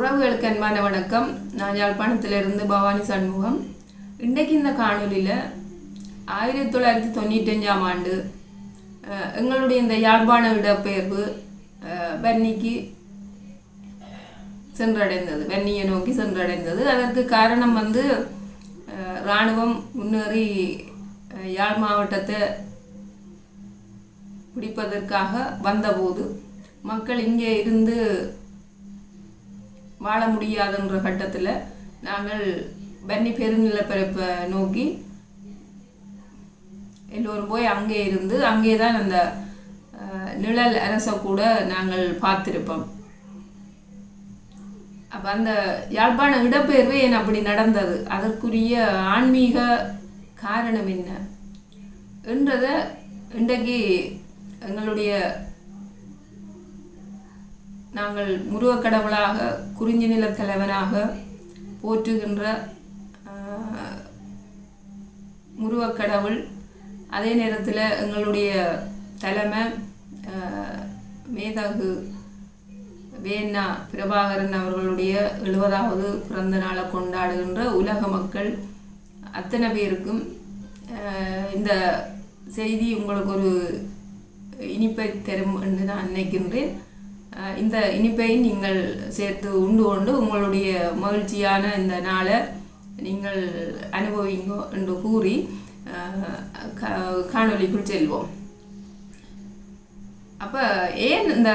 உறவுகளுக்கு அன்பான வணக்கம். நான் யாழ்ப்பாணத்திலிருந்து பவானி சண்முகம். இன்றைக்கு இந்த காணொலியில் ஆயிரத்தி தொள்ளாயிரத்தி தொண்ணூற்றஞ்சாம் ஆண்டு எங்களுடைய இந்த யாழ்ப்பாண இடப்பெயர்வு அஹ், வன்னிக்கு சென்றடைந்தது வன்னியை நோக்கி சென்றடைந்தது. அதற்கு காரணம் வந்து இராணுவம் முன்னேறி யாழ் மாவட்டத்தை பிடிப்பதற்காக வந்தபோது மக்கள் இங்கே இருந்து வாழ முடியாதுன்ற கட்டத்தில் நாங்கள் வன்னி பெருநிலப்பரப்பை நோக்கி எல்லோரும் போய் அங்கே இருந்து அங்கே தான் அந்த நிழல் அரசை கூட நாங்கள் பார்த்துருப்போம். அப்போ அந்த யாழ்ப்பாண இடப்பெயர்வே ஏன் அப்படி நடந்தது? அதற்குரிய ஆன்மீக காரணம் என்ன? என்றதை இன்றைக்கு எங்களுடைய நாங்கள் முருகக் கடவுளாக குறிஞ்சி நிலத் தலைவனாக போற்றுகின்ற முருகக் கடவுள் அதே நேரத்தில் எங்களுடைய தலைமை மேதகு வேணா பிரபாகரன் அவர்களுடைய எழுபதாவது பிறந்த நாளை கொண்டாடுகின்ற உலக மக்கள் அத்தனை பேருக்கும் இந்த செய்தி உங்களுக்கு ஒரு இனிப்பை தரும் என்று நான் நினைக்கின்றேன். இந்த இனிப்பை நீங்கள் சேர்த்து உண்டு கொண்டு உங்களுடைய மகிழ்ச்சியான இந்த நாளை நீங்கள் அனுபவிங்க என்று கூறி காணொலிக்குள் கா- செல்வோம். அப்ப ஏன் இந்த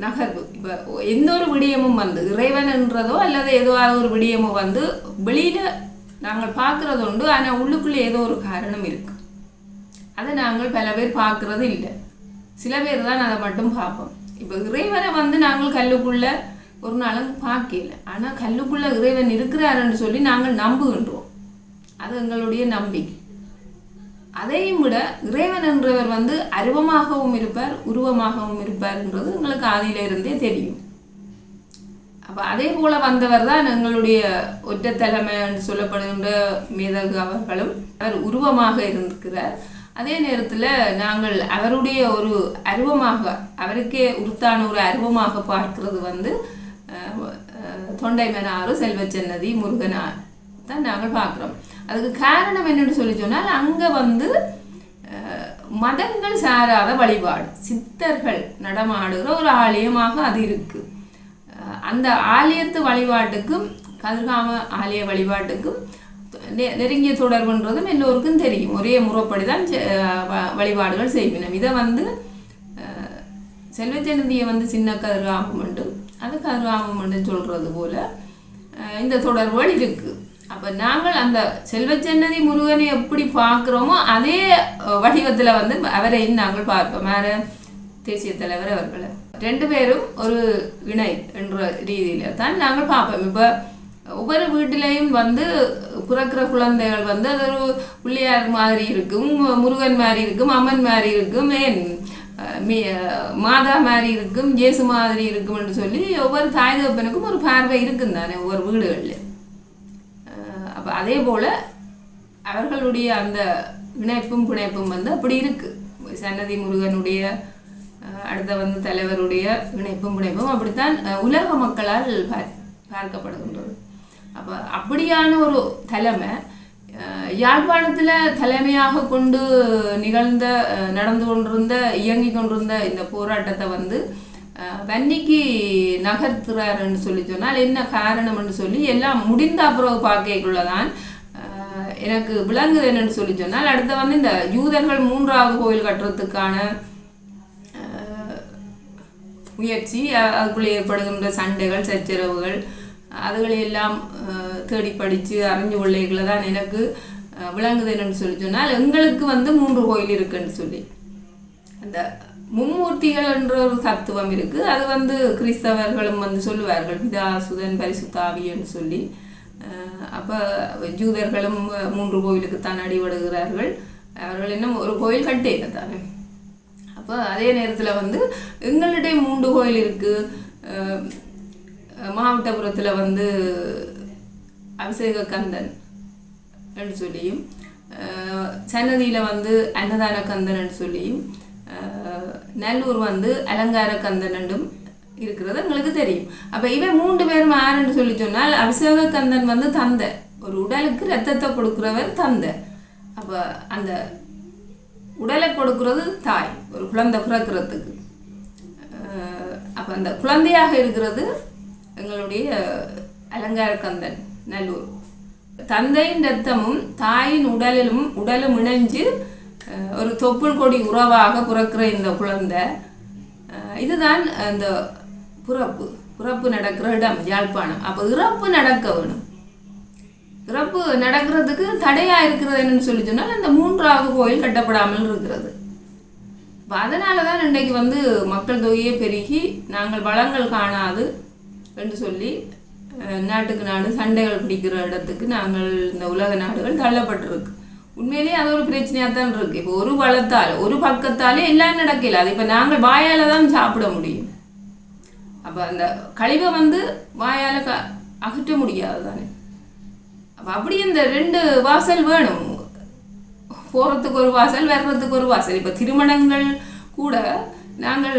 நகர்வு? இப்ப எந்த ஒரு விடயமும் வந்து இறைவன் என்றதோ அல்லது ஏதோ ஒரு விடயமோ வந்து வெளியில நாங்கள் பார்க்குறது உண்டு ஆனால் உள்ளுக்குள்ளே ஏதோ ஒரு காரணம் இருக்கு. அதை நாங்கள் பல பேர் பார்க்குறது இல்லை. சில பேர் தான் அதை மட்டும் பார்ப்போம். இப்போ இறைவனை வந்து நாங்கள் கல்லுக்குள்ள ஒரு நாளும் பார்க்கல. ஆனா கல்லுக்குள்ள இறைவன் இருக்கிறாருன்னு சொல்லி நாங்கள் நம்புகின்றோம். அது எங்களுடைய நம்பிக்கை. அதையும் விட இறைவன் என்றவர் வந்து அருவமாகவும் இருப்பார் உருவமாகவும் இருப்பார் என்றது எங்களுக்கு ஆதியில இருந்தே தெரியும். அப்போ அதே போல வந்தவர் தான் எங்களுடைய ஒற்றை தலைமை என்று சொல்லப்படுகின்ற மேதகு அவர்களும். அவர் உருவமாக இருக்கிறார் அதே நேரத்தில் நாங்கள் அவருடைய ஒரு அருவமாக அவருக்கே உருத்தான ஒரு அருவமாக பார்க்கிறது வந்து தொண்டைமனாறு செல்வச்சன்னதி முருகனார் தான் நாங்கள் பார்க்குறோம். அதுக்கு காரணம் என்னென்னு சொல்லி சொன்னால் அங்கே வந்து மதங்கள் சாராத வழிபாடு. சித்தர்கள் நடமாடுகிற ஒரு ஆலயமாக அது இருக்குது அந்த ஆலயத்து வழிபாட்டுக்கும் கதிர்காம ஆலய வழிபாட்டுக்கும் நெருங்கிய தொடர்புன்றதும் எல்லோருக்கும் தெரியும். ஒரே முறைப்படி தான் செ- வ- வழிபாடுகள் செய்வினம். இதை வந்து அஹ், வந்து சின்ன கருகாமம் உண்டு அது கருகாமம் உண்டு சொல்கிறது போல் இந்த தொடர்புகள் இருக்குது அப்போ நாங்கள் அந்த செல்வச்சன்னதி முருகனை எப்படி பார்க்குறோமோ அதே வடிவத்தில் வந்து அவரையும் நாங்கள் பார்ப்போம். வேறு தேசிய தலைவர் அவர்களை. ரெண்டு பேரும் ஒரு இணை என்ற ரீதியில தான் நாங்கள் பார்ப்போம். இப்போ ஒவ்வொரு வீட்டிலையும் வந்து பிறக்கிற குழந்தைகள் வந்து அது ஒரு பிள்ளையார் மாதிரி இருக்கும் முருகன் மாதிரி இருக்கும் அம்மன் மாதிரி இருக்கும் ஏன் மாதா மாதிரி இருக்கும் இயேசு மாதிரி இருக்கும் என்று சொல்லி ஒவ்வொரு தாய் தகப்பனுக்கும் ஒரு பார்வை இருக்கும் தானே ஒவ்வொரு வீடுகளில். அப்போ அதே போல் அவர்களுடைய அந்த இணைப்பும் பிணைப்பும் வந்து அப்படி இருக்குது சன்னதி முருகனுடைய அடுத்த வந்து தலைவருடைய இணைப்பும் பிணைப்பும் அப்படித்தான் உலக மக்களால் பார்க்கப்படுகின்றது. அப்போ அப்படியான ஒரு தலைமை யாழ்ப்பாணத்தில் தலைமையாக கொண்டு நிகழ்ந்த நடந்து கொண்டிருந்த இயங்கி கொண்டிருந்த இந்த போராட்டத்தை வந்து வன்னிக்கு நகர்த்துறாருன்னு சொல்லி சொன்னால் என்ன காரணம்னு சொல்லி எல்லாம் முடிந்த அப்புறம் பார்க்கக்குள்ளதான் எனக்கு விளங்குது என்னன்னு சொல்லி சொன்னால் அடுத்து வந்து இந்த யூதர்கள் மூன்றாவது கோயில் கட்டுறதுக்கான முயற்சி அதுக்குள்ளே ஏற்படுகின்ற சண்டைகள் சச்சரவுகள் அதுகளையெல்லாம் தேடி படித்து அறிஞ்சு கொள்ளைகளை தான் எனக்கு அஹ், விளங்குது என்னன்னு சொல்லி சொன்னால் எங்களுக்கு வந்து மூன்று கோயில் இருக்குன்னு சொல்லி. அந்த மும்மூர்த்திகள் என்ற ஒரு தத்துவம் இருக்குது அது வந்து கிறிஸ்தவர்களும் வந்து சொல்லுவார்கள் பிதா சுதன் பரிசுத்தாவியன்னு சொல்லி. அப்போ ஜூதர்களும் மூன்று கோயிலுக்கு தான் அடிபடுகிறார்கள். அவர்கள் இன்னும் ஒரு கோயில் கட்டே தானே. அப்போ அதே நேரத்தில் வந்து எங்களுடைய மூன்று கோயில் இருக்குது மாவட்டபுரத்தில் வந்து அபிஷேக கந்தன் என்று சொல்லியும் சென்னதியில் சன்னதியில் வந்து அன்னதான கந்தன் சொல்லியும் நல்லூர் வந்து அலங்கார கந்தன் என்றும் இருக்கிறது எங்களுக்கு தெரியும். அப்போ இவன் மூன்று பேரும் யாருன்னு சொல்லி சொன்னால் அபிஷேக கந்தன் வந்து தந்தை. ஒரு உடலுக்கு ரத்தத்தை கொடுக்குறவர் தந்தை. அப்போ அந்த உடலை கொடுக்கறது தாய் ஒரு குழந்தை பிறக்கிறதுக்கு. அப்போ அந்த குழந்தையாக இருக்கிறது எங்களுடைய அலங்கார கந்தன் நல்லூர். தந்தையின் ரத்தமும் தாயின் உடலிலும் உடலும் இணைஞ்சு ஒரு தொப்புள் கொடி உறவாக பிறக்கிற இந்த குழந்தை இதுதான் அந்த பிறப்பு. பிறப்பு நடக்கிற இடம் யாழ்ப்பாணம். அப்போ இறப்பு நடக்க வேணும். இறப்பு நடக்கிறதுக்கு தடையா இருக்கிறது என்னன்னு சொல்லி சொன்னால் அந்த மூன்றாவது கோயில் கட்டப்படாமல் இருக்கிறது. இப்போ அதனால தான் இன்றைக்கு வந்து மக்கள் தொகையே பெருகி நாங்கள் வளங்கள் காணாது என்று சொல்லி நாட்டுக்கு நாடு சண்டைகள் பிடிக்கிற இடத்துக்கு நாங்கள் இந்த உலக நாடுகள் தள்ளப்பட்டிருக்கு. உண்மையிலேயே அது ஒரு பிரச்சனையாக தான் இருக்கு. இப்போ ஒரு வளத்தால் ஒரு பக்கத்தாலே எல்லாம் நடக்கல. அது இப்போ நாங்கள் வாயால தான் சாப்பிட முடியும். அப்போ அந்த கழிவை வந்து வாயால க அகற்ற முடியாது தானே? அப்போ அப்படி இந்த ரெண்டு வாசல் வேணும். போகிறதுக்கு ஒரு வாசல் வர்றதுக்கு ஒரு வாசல். இப்போ திருமணங்கள் கூட நாங்கள்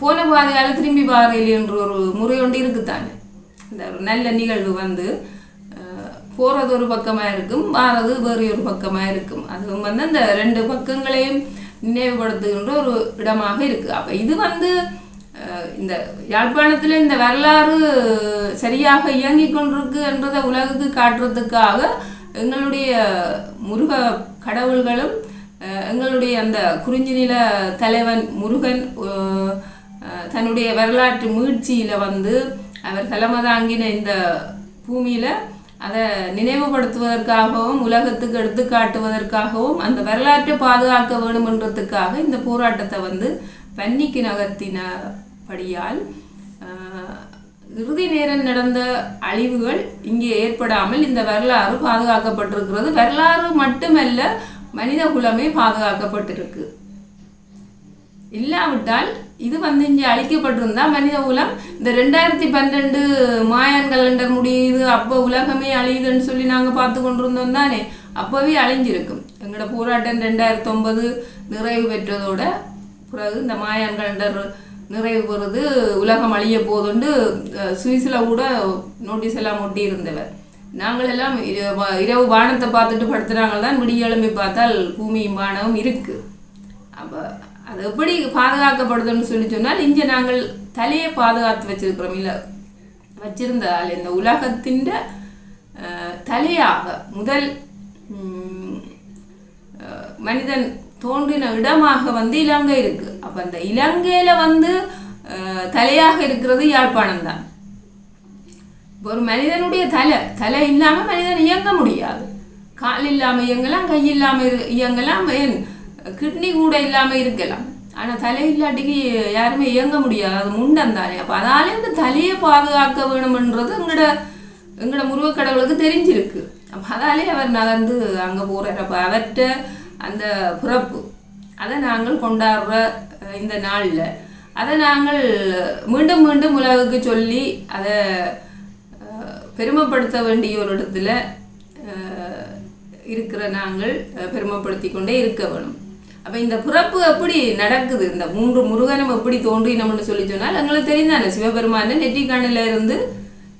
போன பாதையால் திரும்பி பாறையில் என்று ஒரு முறை ஒன்று இருக்குதானே இந்த ஒரு நல்ல நிகழ்வு வந்து போகிறது ஒரு பக்கமாக இருக்கும் வாரது வேறு ஒரு பக்கமாக இருக்கும். அதுவும் வந்து அந்த ரெண்டு பக்கங்களையும் நினைவுபடுத்துகின்ற ஒரு இடமாக இருக்குது அப்போ இது வந்து இந்த யாழ்ப்பாணத்தில் இந்த வரலாறு சரியாக இயங்கிக் கொண்டிருக்கு என்றதை உலகுக்கு காட்டுறதுக்காக எங்களுடைய முருக கடவுள்களும் எங்களுடைய அந்த குறிஞ்சி நில தலைவன் முருகன் தன்னுடைய வரலாற்று மீழ்ச்சியில் வந்து அவர் தலைமை தாங்கின இந்த பூமியில் அதை நினைவுபடுத்துவதற்காகவும் உலகத்துக்கு எடுத்து காட்டுவதற்காகவும் அந்த வரலாற்றை பாதுகாக்க வேண்டுமென்றதுக்காக இந்த போராட்டத்தை வந்து பன்னிக்கு நகர்த்தினபடியால் இறுதி நேரம் நடந்த அழிவுகள் இங்கே ஏற்படாமல் இந்த வரலாறு பாதுகாக்கப்பட்டிருக்கிறது. வரலாறு மட்டுமல்ல மனித குலமே பாதுகாக்கப்பட்டிருக்கு. இல்லாவிட்டால் இது வந்து இங்கே அழிக்கப்பட்டிருந்தா மனித உலம். இந்த ரெண்டாயிரத்தி பன்னெண்டு மாயான் கலண்டர் முடியுது. அப்போ உலகமே அழியுதுன்னு சொல்லி நாங்கள் பார்த்து கொண்டிருந்தோம் தானே. அப்போவே அழிஞ்சிருக்கும். எங்களோட போராட்டம் ரெண்டாயிரத்தி ஒன்பது நிறைவு பெற்றதோட பிறகு இந்த மாயான் கலண்டர் நிறைவு பெறுது. உலகம் அழிய போதுண்டு சுவிஸில் கூட நோட்டீஸ் எல்லாம் ஒட்டி இருந்தவர். நாங்கள் எல்லாம் இர- வ- இரவு வானத்தை பார்த்துட்டு படுத்துனாங்க தான் விடிய எழும்பி பார்த்தால் பூமியும் வானமும் இருக்குது அப்போ அது எப்படி பாதுகாக்கப்படுதுன்னு சொல்லி சொன்னால் இங்கே நாங்கள் தலையை பாதுகாத்து வச்சிருக்கிறோம். இல்லை வச்சிருந்தால் இந்த உலகத்தின் தலையாக முதல் மனிதன் தோன்றின இடமாக வந்து இலங்கை இருக்கு. அப்ப அந்த இலங்கையில வந்து தலையாக இருக்கிறது யாழ்ப்பாணம் தான். ஒரு மனிதனுடைய தலை தலை இல்லாமல் மனிதன் இயங்க முடியாது. கால் இல்லாமல் இயங்கலாம் கை இல்லாமல் இரு- இயங்கலாம் ஏன் கிட்னி கூட இல்லாமல் இருக்கலாம். ஆனால் தலை இல்லாட்டிக்கு யாருமே இயங்க முடியாது. அது முண்டம் தானே அப்போ அதால இந்த தலையை பாதுகாக்க வேணும்ன்றது எங்களோட எங்களோட முருகக்கடவுளுக்கு தெரிஞ்சிருக்கு. அப்போ அதாலே அவர் நகர்ந்து அங்கே போகிறார் அப்போ அவர்கிட்ட அந்த பிறப்பு அதை நாங்கள் கொண்டாடுற இந்த நாளில். அதை நாங்கள் மீண்டும் மீண்டும் உலகுக்கு சொல்லி அதை பெருமைப்படுத்த வேண்டிய ஒரு இடத்துல இருக்கிற நாங்கள் பெருமைப்படுத்தி கொண்டே இருக்க வேணும். அப்போ இந்த பிறப்பு எப்படி நடக்குது? இந்த மூன்று முருகனும் எப்படி தோன்றினோம்னு சொல்லி சொன்னால் எங்களுக்கு தெரிந்தானே சிவபெருமான நெற்றிக்கண்ணில் இருந்து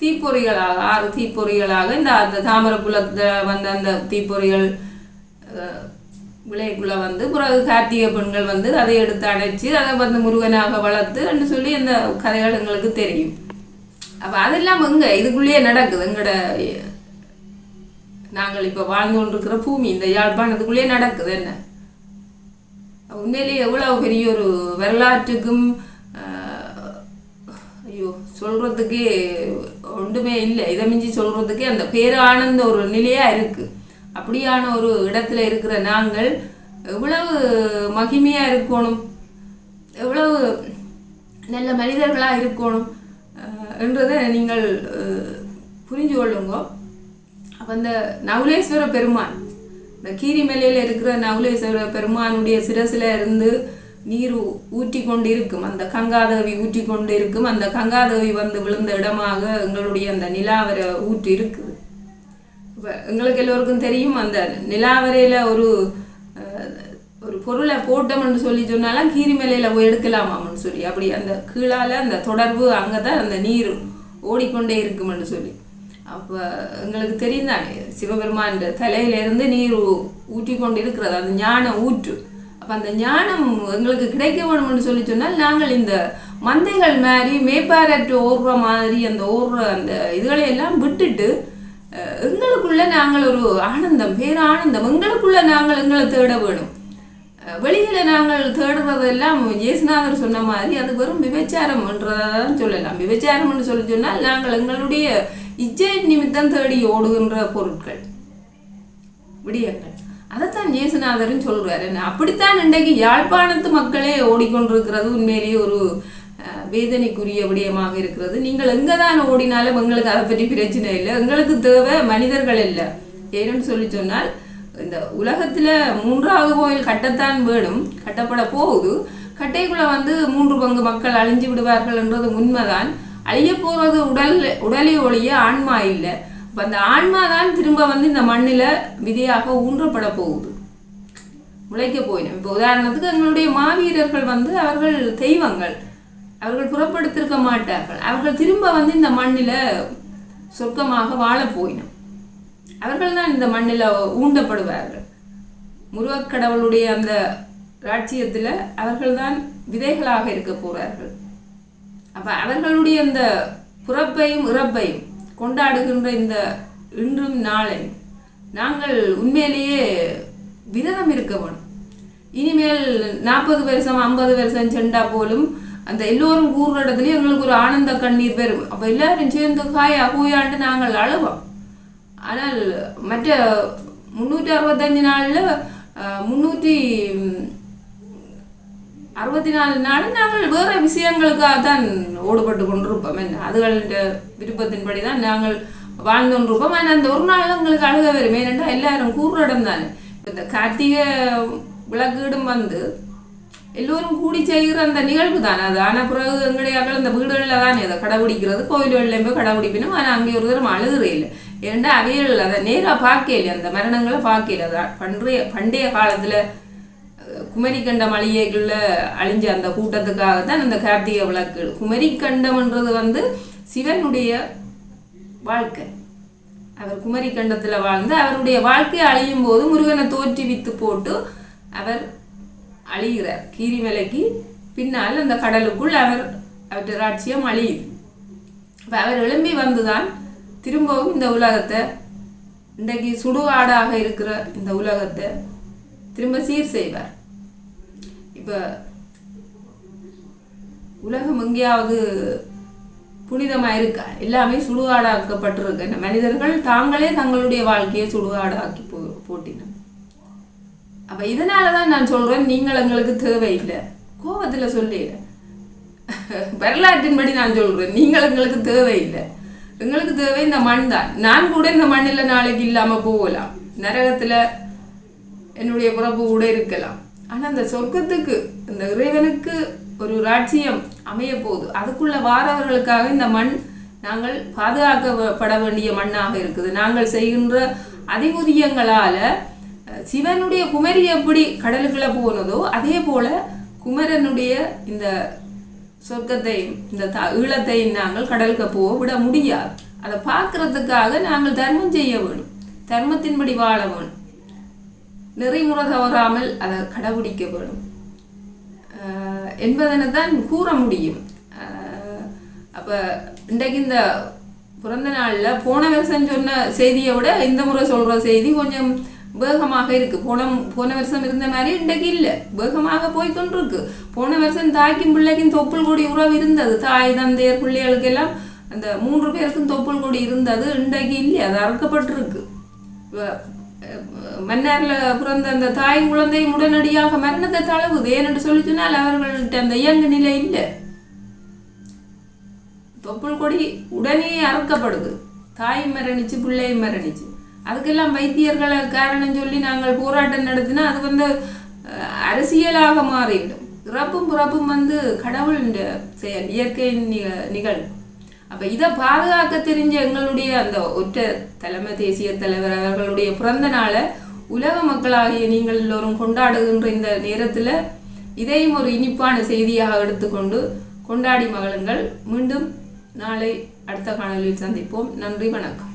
தீப்பொறிகளாக ஆறு தீப்பொறிகளாக இந்த அந்த தாமரை குலத்துல வந்த அந்த தீப்பொறிகள் அஹ், வந்து பிறகு கார்த்திகை பெண்கள் வந்து அதை எடுத்து அடைச்சி அதை வந்து முருகனாக வளர்த்துன்னு சொல்லி அந்த கதைகள் எங்களுக்கு தெரியும். அப்போ அதெல்லாம் எங்கே? இதுக்குள்ளேயே நடக்குது. எங்களோட நாங்கள் இப்போ வாழ்ந்து கொண்டிருக்கிற பூமி இந்த யாழ்ப்பாணத்துக்குள்ளேயே நடக்குது. என்ன? உண்மையிலேயே எவ்வளோ பெரிய ஒரு வரலாற்றுக்கும் ஐயோ சொல்றதுக்கே ஒன்றுமே இல்லை. இதை மிஞ்சி சொல்கிறதுக்கே அந்த பேரானந்த ஒரு நிலையாக இருக்குது அப்படியான ஒரு இடத்துல இருக்கிற நாங்கள் எவ்வளவு மகிமையாக இருக்கணும் எவ்வளவு நல்ல மனிதர்களாக இருக்கணும் என்றதை நீங்கள் புரிஞ்சு கொள்ளுங்க. அப்போ அந்த நவுலேஸ்வர பெருமான் இந்த கீரிமலையில் இருக்கிற நவுலேஸ்வர பெருமானுடைய சிரசில் இருந்து நீர் ஊற்றி கொண்டு இருக்கும் அந்த கங்காதேவி ஊற்றி கொண்டு இருக்கும் அந்த கங்காதேவி வந்து விழுந்த இடமாக எங்களுடைய அந்த நிலாவரை ஊற்றி இருக்குது இப்போ எங்களுக்கு எல்லோருக்கும் தெரியும் அந்த நிலாவரையில் ஒரு ஒரு பொருளை போட்டோம்னு சொல்லி சொன்னாலும் கீரிமலையில் போய் எடுக்கலாமாம்னு சொல்லி. அப்படி அந்த கீழால் அந்த தொடர்பு அங்கே தான் அந்த நீர் ஓடிக்கொண்டே இருக்கும்னு சொல்லி. அப்போ எங்களுக்கு தெரியும் தானே சிவபெருமான் தலையிலேருந்து நீர் ஊ- ஊற்றி கொண்டு இருக்கிறது அந்த ஞான ஊற்று. அப்போ அந்த ஞானம் எங்களுக்கு கிடைக்க வேணும்னு சொல்லி சொன்னால் நாங்கள் இந்த மந்தைகள் மாதிரி மேப்பாரற்று ஓடுற மாதிரி அந்த ஓடுற அந்த இதுகளையெல்லாம் விட்டுட்டு எங்களுக்குள்ள நாங்கள் ஒரு ஆனந்தம் பேரானந்தம். எங்களுக்குள்ள நாங்கள் எங்களை தேட வேணும். வெளியில் வெளியில நாங்கள் தேடுறதெல்லாம் இயேசுநாதர் சொன்ன மாதிரி அது வெறும் விபச்சாரம்ன்றதான் சொல்லலாம். விபச்சாரம்னு சொல்லி சொன்னால் நாங்கள் எங்களுடைய இச்சை நிமித்தம் தேடி ஓடுகின்ற பொருட்கள். விடியங்கள் அதைத்தான் இயேசுநாதரும் சொல்றாரு. அப்படித்தான் இன்றைக்கு யாழ்ப்பாணத்து மக்களே ஓடிக்கொண்டிருக்கிறது. உண்மையிலேயே ஒரு வேதனைக்குரிய விடயமாக இருக்கிறது. நீங்கள் எங்கே தான் ஓடினாலும் எங்களுக்கு அதை பற்றி பிரச்சனை இல்லை. எங்களுக்கு தேவை மனிதர்கள் இல்லை. ஏன்னு சொல்லி சொன்னால் இந்த உலகத்தில் மூன்றாவது கோயில் கட்டத்தான் வேணும். கட்டப்பட போகுது. கட்டைக்குள்ளே வந்து மூன்று பங்கு மக்கள் அழிஞ்சு விடுவார்கள் என்றது உண்மைதான். அழிய போகிறது உடல் உடலை ஒழிய ஆன்மா இல்லை. அப்போ அந்த ஆன்மா தான் திரும்ப வந்து இந்த மண்ணில் விதையாக ஊன்றப்பட போகுது. உழைக்க போயிடும். இப்போ உதாரணத்துக்கு எங்களுடைய மாவீரர்கள் வந்து அவர்கள் தெய்வங்கள். அவர்கள் புறப்படுத்திருக்க மாட்டார்கள். அவர்கள் திரும்ப வந்து இந்த மண்ணில் சொர்க்கமாக வாழ போயினும் அவர்கள் தான் இந்த மண்ணில் ஊண்டப்படுவார்கள். முருகக்கடவுளுடைய அந்த ராட்சியத்தில் அவர்கள்தான் விதைகளாக இருக்க போகிறார்கள் அப்போ அவர்களுடைய அந்த புறப்பையும் இறப்பையும் கொண்டாடுகின்ற இந்த இன்றும் நாளை நாங்கள் உண்மையிலேயே விரதம் இருக்க வேணும் இனிமேல் நாற்பது வருஷம் ஐம்பது வருஷம் செண்டா போலும் அந்த எல்லோரும் கூறுற இடத்துலையும் எங்களுக்கு ஒரு ஆனந்த கண்ணீர் வரும் அப்போ எல்லாரும் சேர்ந்து காயா கூயாண்டு நாங்கள் அழுவோம். ஆனால் மற்ற முந்நூற்றி அறுபத்தஞ்சு நாளில் முந்நூற்றி அறுபத்தி நாலு நாள் நாங்கள் வேற விஷயங்களுக்காக தான் ஓடுபட்டு கொண்டிருப்போம். என்ன அதுகளின் விருப்பத்தின்படி தான் நாங்கள் வாழ்ந்து கொண்டிருப்போம். ஆனால் அந்த ஒரு நாள் எங்களுக்கு அழுக வரும். ஏனென்றால் எல்லாரும் கூறுற இடம் தானே. இந்த கார்த்திகை விளக்கீடும் வந்து எல்லோரும் கூடி செய்கிற அந்த நிகழ்வு தானே. அது ஆனால் பிறகு எங்கடையாக்கள் அந்த வீடுகளில் தானே அதை கடைபிடிக்கிறது. கோயில்களில் போய் கடைபிடிப்பினும் ஆனால் அங்கே ஒரு தரம் அழுகிறே இல்லை. ஏன்டா அவைகள் அதை நேராக பார்க்கல அந்த மரணங்களை பார்க்கல அது பண்டைய பண்டைய காலத்தில் குமரிக்கண்டம் அழியைகளில் அழிஞ்ச அந்த கூட்டத்துக்காக தான் அந்த கார்த்திகை விளக்கு. குமரிக்கண்டம்ன்றது வந்து சிவனுடைய வாழ்க்கை. அவர் குமரிக்கண்டத்தில் வாழ்ந்து அவருடைய வாழ்க்கை அழியும் போது முருகனை தோற்றுவித்து போட்டு அவர் அழிகிறார். கீரிமலைக்கு பின்னால் அந்த கடலுக்குள் அவர் அவற்றை ராட்சியம் அழியுது. இப்போ அவர் எழும்பி வந்துதான் திரும்பவும் இந்த உலகத்தை இன்றைக்கு சுடுகாடாக இருக்கிற இந்த உலகத்தை திரும்ப சீர் செய்வார். இப்போ உலகம் எங்கேயாவது புனிதமா இருக்கா எல்லாமே சுடுகாடாக்கப்பட்டிருக்க. இந்த மனிதர்கள் தாங்களே தங்களுடைய வாழ்க்கையை சுடுகாடாக்கி போ போட்டினோம் இதனால தான் நான் சொல்கிறேன் நீங்கள் எங்களுக்கு தேவையில்லை. கோபத்தில் சொல்லிடு. வரலாற்றின்படி நான் சொல்கிறேன் நீங்கள் எங்களுக்கு தேவையில்லை. எங்களுக்கு தேவை இந்த மண் தான். நான் கூட இந்த மண்ணில் நாளைக்கு இல்லாமல் போகலாம். நரகத்தில் என்னுடைய பிறப்பு கூட இருக்கலாம். ஆனால் அந்த சொர்க்கத்துக்கு இந்த இறைவனுக்கு ஒரு ராட்சியம் அமைய போகுது. அதுக்குள்ள வாரவர்களுக்காக இந்த மண் நாங்கள் பாதுகாக்கப்பட வேண்டிய மண்ணாக இருக்குது. நாங்கள் செய்கின்ற அதிகுதியங்களால சிவனுடைய குமரி எப்படி கடலுக்குள்ள போனதோ அதே போல குமரனுடைய இந்த சொர்க்கத்தையும் இந்த த ஈழத்தையும் நாங்கள் கடலுக்கு போக விட முடியாது. அதை பார்க்கறதுக்காக நாங்கள் தர்மம் செய்ய வேணும் தர்மத்தின்படி வாழ வேணும் நெறிமுறை தவறாமல் அதை கடைபிடிக்க வேணும் என்பதனை தான் கூற முடியும். அப்போ இன்றைக்கு இந்த பிறந்த நாளில் போன வருஷம் சொன்ன செய்தியை விட இந்த முறை சொல்கிற செய்தி கொஞ்சம் வேகமாக இருக்குது போன போன வருஷம் இருந்த மாதிரி இன்றைக்கு இல்லை. வேகமாக போய்கொண்டிருக்கு போன வருஷம் தாய்க்கும் பிள்ளைக்கும் தொப்புள் கொடி உறவு இருந்தது. தாய் தந்தையர் பிள்ளைகளுக்கு எல்லாம் அந்த மூன்று பேருக்கும் தொப்புள் கொடி இருந்தது. இன்றைக்கு இல்லை. அது அறுக்கப்பட்டிருக்கு. மன்னரில் பிறந்த அந்த தாய் குழந்தை உடனடியாக மரணத்தை தழுவுது ஏனென்று சொல்லி சொன்னால் அவர்கள்ட்ட அந்த இயங்கு நிலை இல்லை. தொப்புள் கொடி உடனே அறுக்கப்படுது. தாய் மரணிச்சு பிள்ளை மரணிச்சு. அதுக்கெல்லாம் வைத்தியர்களை காரணம் சொல்லி நாங்கள் போராட்டம் நடத்தினா அது வந்து அரசியலாக மாறிவிடும். இறப்பும் பிறப்பும் வந்து கடவுளின் செயல் இயற்கையின் நிக- நிகழ்வு அப்போ இதை பாதுகாக்க தெரிஞ்ச எங்களுடைய அந்த ஒற்ற தலைமை தேசிய தலைவர் அவர்களுடைய பிறந்த நாளை உலக மக்களாகிய நீங்கள் எல்லோரும் கொண்டாடுகின்ற இந்த நேரத்தில் இதையும் ஒரு இனிப்பான செய்தியாக எடுத்துக்கொண்டு கொண்டாடி மகளுங்கள் மீண்டும் நாளை அடுத்த காணொலியில் சந்திப்போம். நன்றி வணக்கம்.